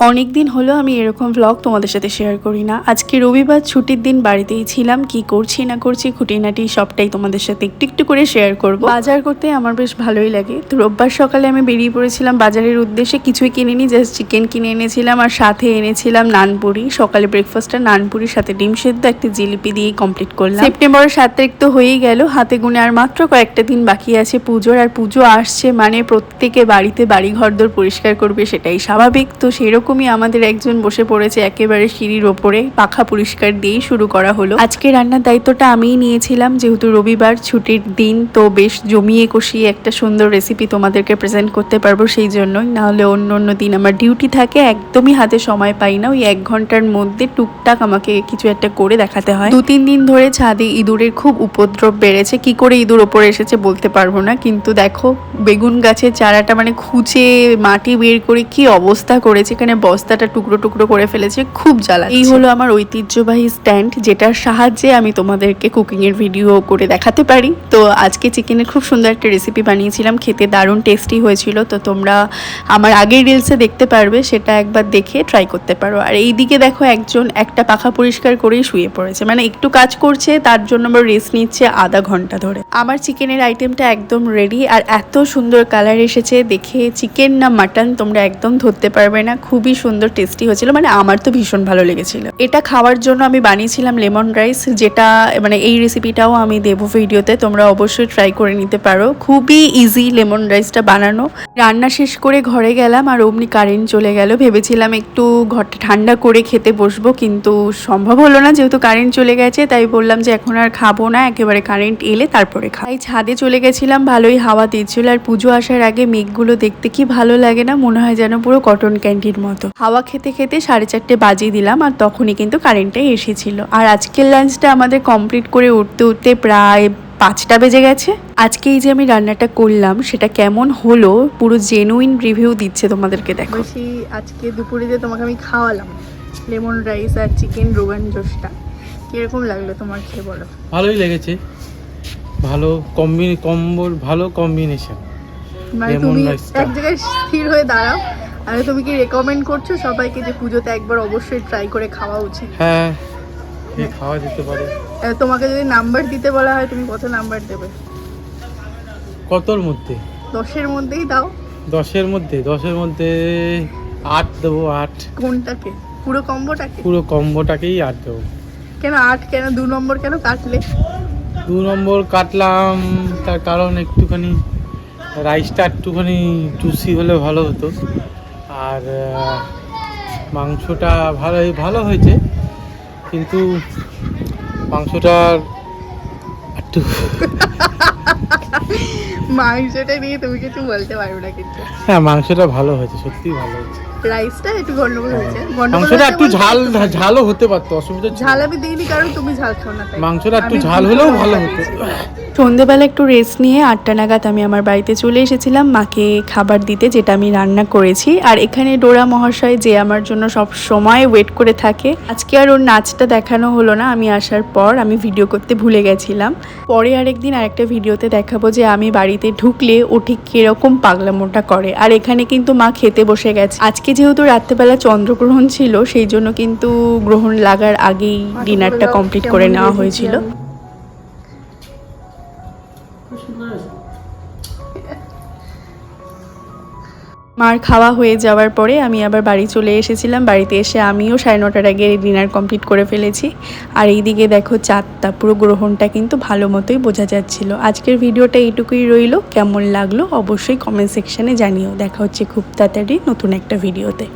অনেক দিন হলো আমি এরকম ভ্লগ তোমাদের সাথে শেয়ার করি না। আজকে রবিবার, ছুটির দিন, বাড়িতেই ছিলাম। কি করছি, না করছি, খুঁটিনাটি সবটাই তোমাদের সাথে একটু একটু করে শেয়ার করব। বাজার করতে আমার বেশ ভালোই লাগে। তো রোববার সকালে আমি বেরিয়ে পড়েছিলাম বাজারের উদ্দেশ্যে। কিছুই কিনিনি জাস্ট চিকেন কিনে এনেছিলাম আর সাথে এনেছিলাম নানপুরি। সকালে ব্রেকফাস্টটা নানপুরির সাথে ডিম সেদ্ধ, একটা জিলিপি দিয়েই কমপ্লিট করলাম। সেপ্টেম্বরের সাত তারিখ তো হয়েই গেল। হাতে গুনে আর মাত্র কয়েকটা দিন বাকি আছে পুজোর। আর পুজো আসছে মানে প্রত্যেকে বাড়িতে বাড়ি ঘরদোর পরিষ্কার করবে সেটাই স্বাভাবিক। তো সেরকমই আমাদের একজন বসে পড়েছে একেবারে সিঁড়ির ওপরে, পাখা পরিষ্কার দিয়েই শুরু করা হলো। আজকে রান্নার দায়িত্বটা আমিই নিয়েছিলাম, যেহেতু রবিবার ছুটির দিন, তো বেশ জমিয়ে কষিয়ে একটা সুন্দর রেসিপি তোমাদেরকে প্রেজেন্ট করতে পারব সেই জন্যই। নাহলে অন্য অন্য দিন আমার ডিউটি থাকে, একদমই হাতে সময় পাই না, ওই এক ঘণ্টার মধ্যে টুকটাক আমাকে কিছু একটা করে দেখাতে হয়। দু তিন দিন ধরে ছাদে ইঁদুরের খুব উপদ্রব বেড়েছে, কি করে ইঁদুর ওপরে এসেছে বলতে পারব না, কিন্তু দেখো, বেগুন গাছের চারাটা মানে খুঁচে মাটি বের করে কি অবস্থা করেছে, এখানে বস্তাটা টুকরো টুকরো করে ফেলেছে, খুব জ্বালা এই হলো আমার ঐতিহ্যবাহী স্ট্যান্ড, যেটার সাহায্যে আমি তোমাদেরকে কুকিং এর ভিডিও করে দেখাতে পারি। তো আজকে চিকেনের খুব সুন্দর একটা রেসিপি বানিয়েছিলাম, খেতে দারুণ টেস্টি হয়েছিল। তো তোমরা আমার আগের রিলসে দেখতে পারবে, সেটা একবার দেখে ট্রাই করতে পারো। আর এই দিকে দেখো একজন একটা পাখা পরিষ্কার করেই শুয়ে পড়েছে। মানে একটু কাজ করছে, তার জন্য আবার রেস্ট নিচ্ছে আধা ঘণ্টা ধরে। আমার চিকেনের আইটেমটা একদম রেডি আর এত সুন্দর কালার এসেছে, দেখে চিকেন না মাটন তোমরা একদম ধরতে পারবে না। খুবই সুন্দর টেস্টি হয়েছিল। মানে আমার তো ভীষণ ভালো লেগেছিল। এটা খাওয়ার জন্য আমি বানিয়েছিলাম লেমন রাইস যেটা মানে এই রেসিপিটাও আমি দেবো ভিডিওতে তোমরা অবশ্যই ট্রাই করে নিতে পারো। খুবই ইজি লেমন রাইসটা বানানো। রান্না শেষ করে ঘরে গেলাম আর অমনি কারেন্ট চলে গেল। ভেবেছিলাম একটু ঘরটা ঠান্ডা করে খেতে বসবো, কিন্তু সম্ভব হলো না। যেহেতু কারেন্ট চলে গেছে, তাই বললাম যে এখন আর খাব না। একেবারে কারেন্ট এলে তারপরে খাই ছাদে চলে গেছিলাম, ভালোই হাওয়া দিচ্ছিল আর পুজো আসার আগে মেঘগুলো দেখতে কি ভালো লাগে না, মনে হয় যেন পুরো কটন ক্যান্ডির মতো। হাওয়া খেতে খেতে সাড়ে চারটে বাজিয়ে দিলাম আর তখনই কিন্তু কারেন্টটাই এসেছিল। আর আজকের লাঞ্চটা আমাদের কমপ্লিট করে উঠতে উঠতে প্রায় পাঁচটা বেজে গেছে। আজকে এই যে আমি রান্নাটা করলাম সেটা কেমন হলো পুরো জেনুইন রিভিউ দিচ্ছে তোমাদেরকে দেখো। আজকে দুপুরে যে তোমাকে আমি খাওয়ালাম লেমন রাইস আর চিকেন রোগান জোসটা কীরকম লাগল তোমার খেয়ে বলো? ভালোই লেগেছে। ভালো কম্বি কম্বোর ভালো কম্বিনেশন মানে তুমি এক জায়গায় স্থির হয়ে দাঁড়াও আর তুমি কি রেকমেন্ড করছ সবাইকে যে পুজোতে একবার অবশ্যই ট্রাই করে খাওয়া উচিত? হ্যাঁ এ খাওয়া যেতে পারে। আর তোমাকে যদি নাম্বার দিতে বলা হয় তুমি কত নাম্বার দেবে? কতর মধ্যে? দশের মধ্যেই দাও। দশের মধ্যে? দশের মধ্যে আট দেবো আট। কোনটাকে? পুরো কম্বোটাকে পুরো কম্বোটাকেই আট দেবো। কেন আট কেন? দু নম্বর কেন কাটলে? দু নম্বর কাটলাম তার কারণ একটুখানি রাইসটা একটুখানি জুসি হলে ভালো হতো। আর মাংসটা ভালো ভালো হয়েছে। কিন্তু মাংসটার একটু মাংসটা নিয়ে তুমি কিছু বলতে পারবে না কিন্তু। হ্যাঁ মাংসটা ভালো হয়েছে সত্যিই ভালো হয়েছে। রাইসটা একটু গন্ডগোল হয়েছে। মাংসটা একটু ঝাল ঝালও হতে পারতো অসুবিধা ঝাল আমি দিইনি কারণ তুমি ঝাল খাও না তাই। মাংসটা একটু ঝাল হলেও ভালো হতো। সন্ধেবেলা একটু রেস্ট নিয়ে আটটা নাগাদ আমি আমার বাড়িতে চলে এসেছিলাম মাকে খাবার দিতে যেটা আমি রান্না করেছি। আর এখানে ডোরা মহাশয় যে আমার জন্য সব সময় ওয়েট করে থাকে আজকে আর ওর নাচটা দেখানো হলো না আমি আসার পর আমি ভিডিও করতে ভুলে গেছিলাম। পরে আরেকদিন আরেকটা ভিডিওতে দেখাবো যে আমি বাড়িতে ঢুকলে ও ঠিক কীরকম পাগলামোটা করে। আর এখানে কিন্তু মা খেতে বসে গেছে। আজকে যেহেতু রাত্রেবেলা চন্দ্রগ্রহণ ছিল, সেই জন্য কিন্তু গ্রহণ লাগার আগেই ডিনারটা কমপ্লিট করে নেওয়া হয়েছিল? মার খাওয়া হয়ে যাওয়ার পরে আমি আবার বাড়ি চলে এসেছিলাম। বাড়িতে এসে আমিও সাড়ে নটার আগে ডিনার কমপ্লিট করে ফেলেছি। আর এইদিকে দেখো চাঁদটা, পুরো গ্রহণটা কিন্তু ভালো মতোই বোঝা যাচ্ছিল। আজকের ভিডিওটা এইটুকুই রইল। কেমন লাগল অবশ্যই কমেন্ট সেকশানে জানিও। দেখা হচ্ছে খুব তাড়াতাড়ি নতুন একটা ভিডিওতে